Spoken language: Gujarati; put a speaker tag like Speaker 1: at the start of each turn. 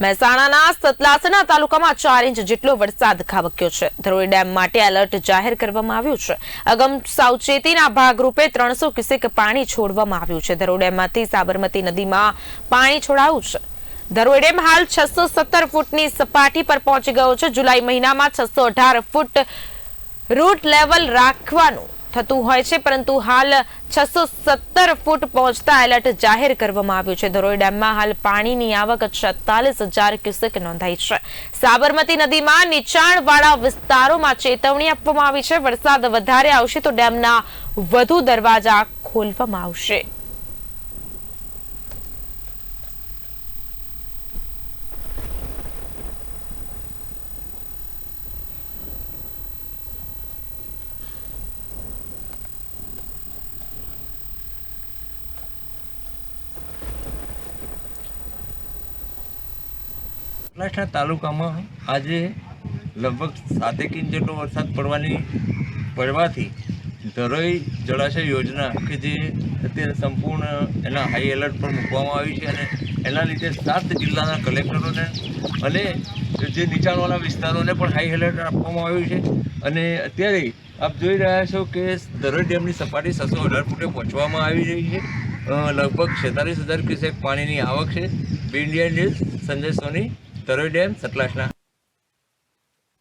Speaker 1: મહેસાણાના સતલાસણા તાલુકામાં ચાર ઇંચ જેટલો વરસાદ ખાબક્યો છે. ધરોઈ ડેમ માટે એલર્ટ જાહેર કરવામાં આવ્યું છે. અગમ સાવચેતીના ભાગરૂપે ત્રણસો ક્યુસેક પાણી છોડવામાં આવ્યું છે. ધરોઈ ડેમમાંથી સાબરમતી નદીમાં પાણી છોડાયું છે. ધરોઈ ડેમ હાલ છસો સત્તર ફૂટની સપાટી પર પહોંચી ગયો છે. જુલાઈ મહિનામાં છસો અઢાર ફૂટ રૂટ લેવલ રાખવાનું થતું હોય છે, પરંતુ હાલ છસો સત્તર ફૂટ પહોંચતા એલર્ટ જાહેર કરવામાં આવ્યું છે. ધરોઈ ડેમમાં હાલ પાણીની આવક છેતાલીસ હજાર ક્યુસેક નોંધાઈ છે. સાબરમતી નદીમાં નીચાણવાળા વિસ્તારોમાં ચેતવણી આપવામાં આવી છે. વરસાદ વધારે આવશે તો ડેમના વધુ દરવાજા ખોલવામાં આવશે.
Speaker 2: સૌરાષ્ટ્રના તાલુકામાં આજે લગભગ સાતેક ઇંચ જેટલો વરસાદ પડવાની પડવાથી ધરોઈ જળાશય યોજના કે જે અત્યારે સંપૂર્ણ એના હાઈ એલર્ટ પર મૂકવામાં આવી છે અને એના લીધે સાત જિલ્લાના કલેક્ટરોને અને જે નીચાણવાળા વિસ્તારોને પણ હાઈ એલર્ટ આપવામાં આવ્યું છે. અને અત્યારે આપ જોઈ રહ્યા છો કે ધરોઈ ડેમની સપાટી છસો અઢાર ફૂટે પહોંચવામાં આવી રહી છે. લગભગ છેતાલીસ હજાર ક્યુસેક પાણીની આવક છે. B Indian news, Sanjay Soni Dharoi dam સતલાસના